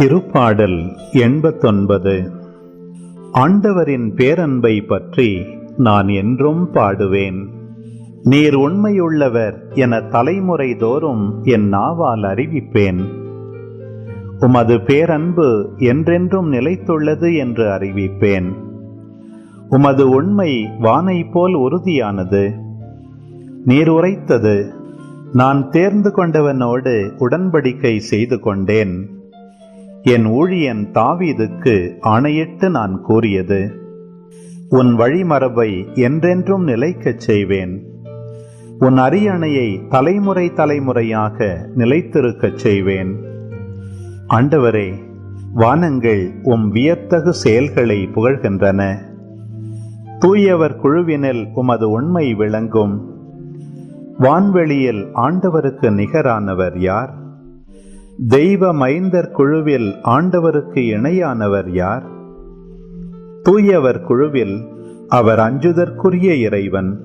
திருப்பாடல் எண்பத்தொன்பது. ஆண்டவரின் பேரன்பை பற்றி நான் என்றும் பாடுவேன். நீர் உண்மையுள்ளவர் என தலைமுறை தோறும் என் நாவால் அறிவிப்பேன். உமது பேரன்பு என்றென்றும் நிலைத்துள்ளது என்று அறிவிப்பேன். உமது உண்மை வானை போல் உறுதியானது. நீர் உரைத்தது. நான் தேர்ந்து கொண்டவனோடு உடன்படிக்கை செய்து கொண்டேன். என் ஊழியன் தாவீதுக்கு ஆணையிட்டு நான் கூறியது உன் வழிமரபை என்றென்றும் நிலைக்கச் செய்வேன். உன் அரியணையை தலைமுறை தலைமுறையாக நிலைத்திருக்கச் செய்வேன். ஆண்டவரே வானங்கள் உம் வியத்தகு செயல்களை புகழ்கின்றன. தூயவர் குழுவினில் உமது உண்மை விளங்கும். வான்வெளியில் ஆண்டவருக்கு நிகரானவர் யார்? தெய்வ மைந்தர் குழுவில் ஆண்டவருக்கு இணையானவர் யார்? தூயவர் குழுவில் அவர் அஞ்சுதற்குரிய இறைவன்.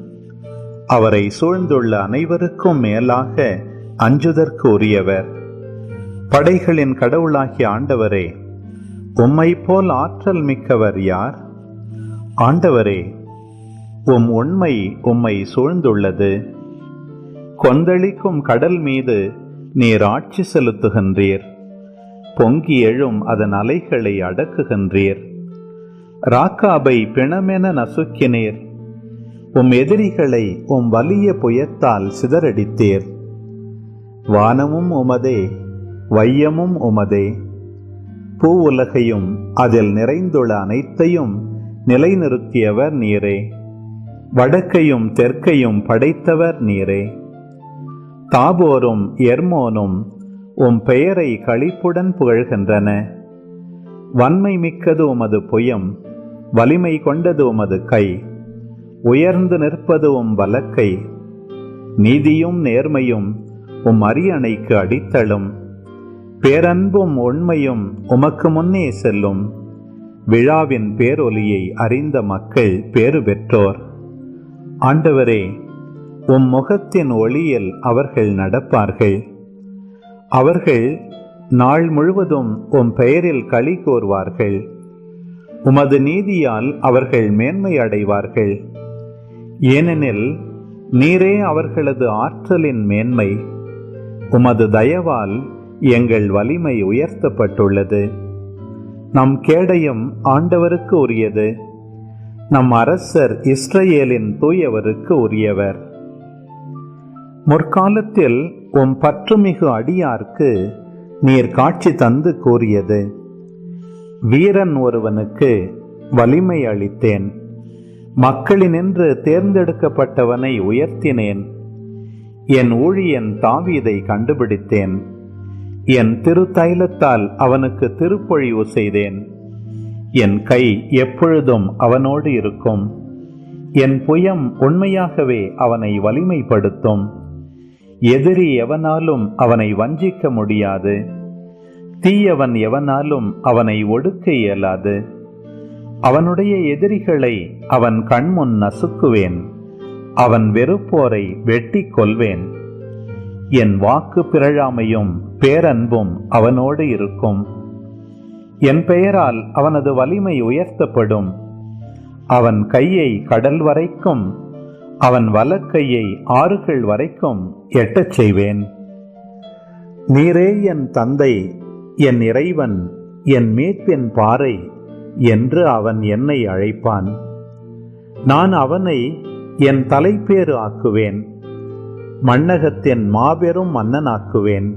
அவரை சூழ்ந்துள்ள அனைவருக்கும் மேலாக அஞ்சுதற்கு உரியவர். படைகளின் கடவுளாகிய ஆண்டவரே உம்மை போல் ஆற்றல் மிக்கவர் யார்? ஆண்டவரே உம் உண்மை உம்மை சூழ்ந்துள்ளது. கொந்தளிக்கும் கடல் மீது நீர் ஆட்சி செலுத்துகின்றீர். பொங்கி எழும் அதன் அலைகளை அடக்குகின்றீர். ராக்காபை பிணமென நசுக்கினீர். உம் எதிரிகளை உம் வலிய புயத்தால் சிதறடித்தீர். வானமும் உமதே வையமும் உமதே. பூ உலகையும் அதில் நிறைந்துள்ள அனைத்தையும் நிலைநிறுத்தியவர் நீரே. வடக்கையும் தெற்கையும் படைத்தவர் நீரே. தாபோரும் எர்மோனும் உம் பெயரை களிப்புடன் புகழ்கின்றன. வன்மை மிக்கது உமது புயம் வலிமை கொண்டது உமது கை உயர்ந்து நிற்பது உம் வலக்கை நீதியும் நேர்மையும் உம் அரியணைக்கு அடித்தளும் பேரன்பும் உண்மையும் உமக்கு முன்னே செல்லும் விழாவின் பேரொலியை அறிந்த மக்கள் பேறு பெற்றோர். ஆண்டவரே உம் முகத்தின் ஒளியில் அவர்கள் நடப்பார்கள். அவர்கள் நாள் முழுவதும் உம் பெயரில் களி கோர்வார்கள் உமது நீதியால் அவர்கள் மேன்மை அடைவார்கள். ஏனெனில் நீரே அவர்களது ஆற்றலின் மேன்மை. உமது தயவால் எங்கள் வலிமை உயர்த்தப்பட்டுள்ளது. நம் கேடயம் ஆண்டவருக்கு உரியது. நம் அரசர் இஸ்ரேலின் தூயவருக்கு உரியவர். முற்காலத்தில் உம் பற்றுமிகு அடியார்க்கு நீர் காட்சி தந்து கூறியது. வீரன் ஒருவனுக்கு வலிமை அளித்தேன். மக்களினின்று தேர்ந்தெடுக்கப்பட்டவனை உயர்த்தினேன். என் ஊழியன் தாவீதை கண்டுபிடித்தேன். என் திருத்தைலத்தால் அவனுக்கு திருப்பொழிவு செய்தேன். என் கை எப்பொழுதும் அவனோடு இருக்கும். என் புயம் உண்மையாகவே அவனை வலிமைப்படுத்தும். எதிரி எவனாலும் அவனை வஞ்சிக்க முடியாது. தீயவன் எவனாலும் அவனை ஒடுக்க இயலாது. அவனுடைய எதிரிகளை அவன் கண்முன் நசுக்குவேன். அவன் வெறுப்போரை வெட்டி கொள்வேன் என் வாக்கு பிறழாமையும் பேரன்பும் அவனோடு இருக்கும். என் பெயரால் அவனது வலிமை உயர்த்தப்படும். அவன் கையை கடல் வரைக்கும் அவன் வலக்கையை ஆறுகள் வரைக்கும் எட்டச் செய்வேன். நீரே என் தந்தை என் இறைவன் என் மீட்பின் பாறை என்று அவன் என்னை அழைப்பான். நான் அவனை என் தலைப்பேறு ஆக்குவேன். மண்ணகத்தின் மாபெரும் மன்னனாக்குவேன்.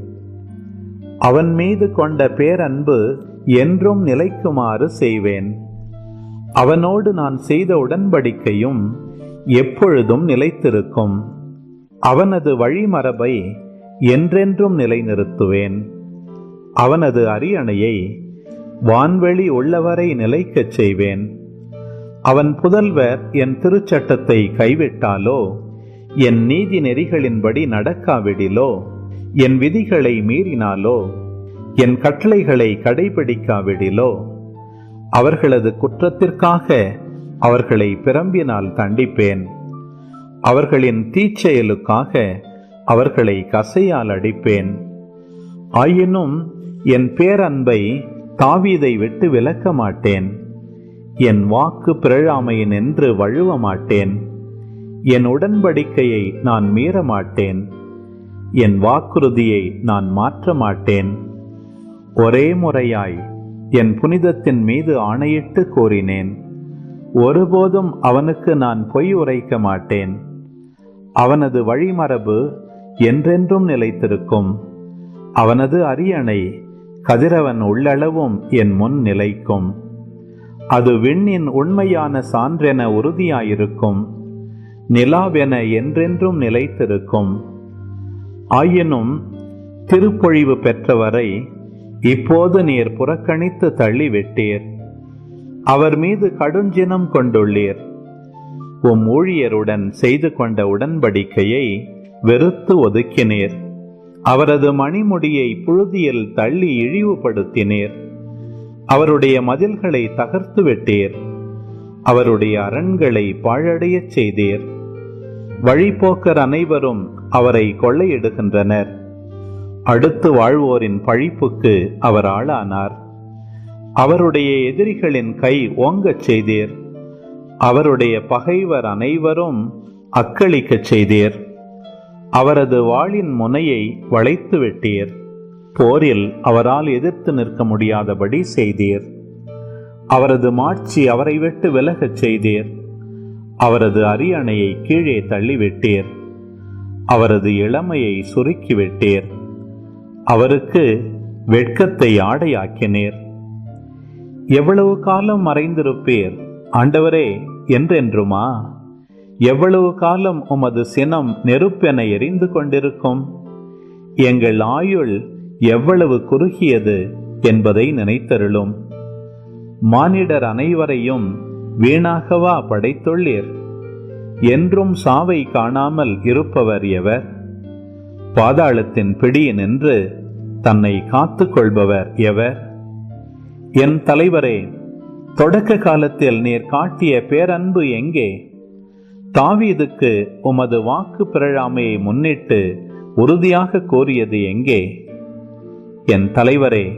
அவன் மீது கொண்ட பேரன்பு என்றும் நிலைக்குமாறு செய்வேன். அவனோடு நான் செய்த உடன்படிக்கையும் எப்பொழுதும் நிலைத்திருக்கும். அவனது வழிமரபை என்றென்றும் நிலைநிறுத்துவேன். அவனது அரியணையை வான்வெளி உள்ளவரை நிலைக்கச் செய்வேன். அவன் புதல்வர் என் திருச்சட்டத்தை கைவிட்டாலோ என் நீதி நெறிகளின்படி நடக்காவிடிலோ என் விதிகளை மீறினாலோ என் கட்டளைகளை கடைபிடிக்காவிடிலோ அவர்களது குற்றத்திற்காக அவர்களை பிரம்பினால் தண்டிப்பேன். அவர்களின் தீச்செயலுக்காக அவர்களை கசையால் அடிப்பேன். ஆயினும் என் பேரன்பை தாவீதை விட்டு விலக்க மாட்டேன். என் வாக்கு பிறழாமையின் என்று வழுவ மாட்டேன். என் உடன்படிக்கையை நான் மீற மாட்டேன். என் வாக்குறுதியை நான் மாற்ற மாட்டேன். ஒரே முறையாய் என் புனிதத்தின் மீது ஆணையிட்டு கோரினேன். ஒருபோதும் அவனுக்கு நான் பொய் உரைக்க மாட்டேன். அவனது வழிமரபு என்றென்றும் நிலைத்திருக்கும். அவனது அரியணை கதிரவன் உள்ளளவும் என் முன் நிலைக்கும். அது விண்ணின் உண்மையான சான்றென உறுதியாயிருக்கும். நிலாவென என்றென்றும் நிலைத்திருக்கும். ஆயினும் திருப்பொழிவு பெற்றவரை இப்போது நீர் புறக்கணித்து தள்ளிவிட்டீர். அவர் மீது கடுஞ்சினம் கொண்டுள்ளீர். உம் ஊழியருடன் செய்து கொண்ட உடன்படிக்கையை வெறுத்து ஒதுக்கினீர். அவரது மணிமுடியை புழுதியில் தள்ளி இழிவுபடுத்தினீர். அவருடைய மதில்களை தகர்த்து விட்டீர். அவருடைய அரண்களை பாழடையச் செய்தீர். வழிபோக்கர் அனைவரும் அவரை கொள்ளையிடுகின்றனர். அடுத்து வாழ்வோரின் பழிப்புக்கு அவர் ஆளானார். அவருடைய எதிரிகளின் கை ஓங்கச் செய்தீர். அவருடைய பகைவர் அனைவரும் அக்களிக்கச் செய்தீர். அவரது வாளின் முனையை வளைத்து விட்டீர் போரில் அவரால் எதிர்த்து நிற்க முடியாதபடி செய்தீர். அவரது மாட்சி அவரை விட்டு விலகச் செய்தீர். அவரது அரியணையை கீழே தள்ளிவிட்டீர். அவரது இளமையை சுருக்கிவிட்டீர். அவருக்கு வெட்கத்தை ஆடையாக்கினீர். எவ்வளவு காலம் மறைந்திருப்பீர்? ஆண்டவரே என்றென்றுமா? எவ்வளவு காலம் உமது சினம் நெருப்பென எரிந்து கொண்டிருக்கும்? எங்கள் ஆயுள் எவ்வளவு குறுகியது என்பதை நினைத்தருளும். மானிடர் அனைவரையும் வீணாகவா படைத்துள்ளீர்? என்றும் சாவை காணாமல் இருப்பவர் எவர்? பாதாளத்தின் பிடியினின்று தன்னை காத்துக்கொள்பவர் எவர்? என் தலைவரே தொடக்க காலத்தில் நீர் காட்டிய பேரன்பு எங்கே? தாவீதுக்கு உமது வாக்கு பிறழாமையை முன்னிட்டு உறுதியாக கோரியது எங்கே? என் தலைவரே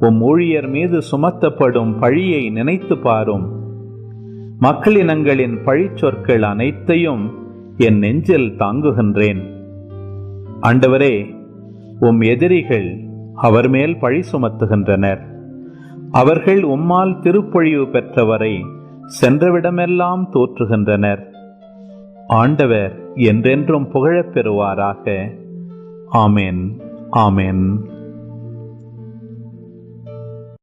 உம் ஊழியர் மீது சுமத்தப்படும் பழியை நினைத்து பாரும். மக்களினங்களின் பழிச்சொற்கள் அனைத்தையும் என் நெஞ்சில் தாங்குகின்றேன். ஆண்டவரே உம் எதிரிகள் அவர் மேல் பழி சுமத்துகின்றனர். அவர்கள் உம்மால் திருப்பொழிவு பெற்றவரை சென்றவிடமெல்லாம் தோற்றுகின்றனர். ஆண்டவர் என்றென்றும் புகழப் பெறுவாராக. ஆமென் ஆமேன்.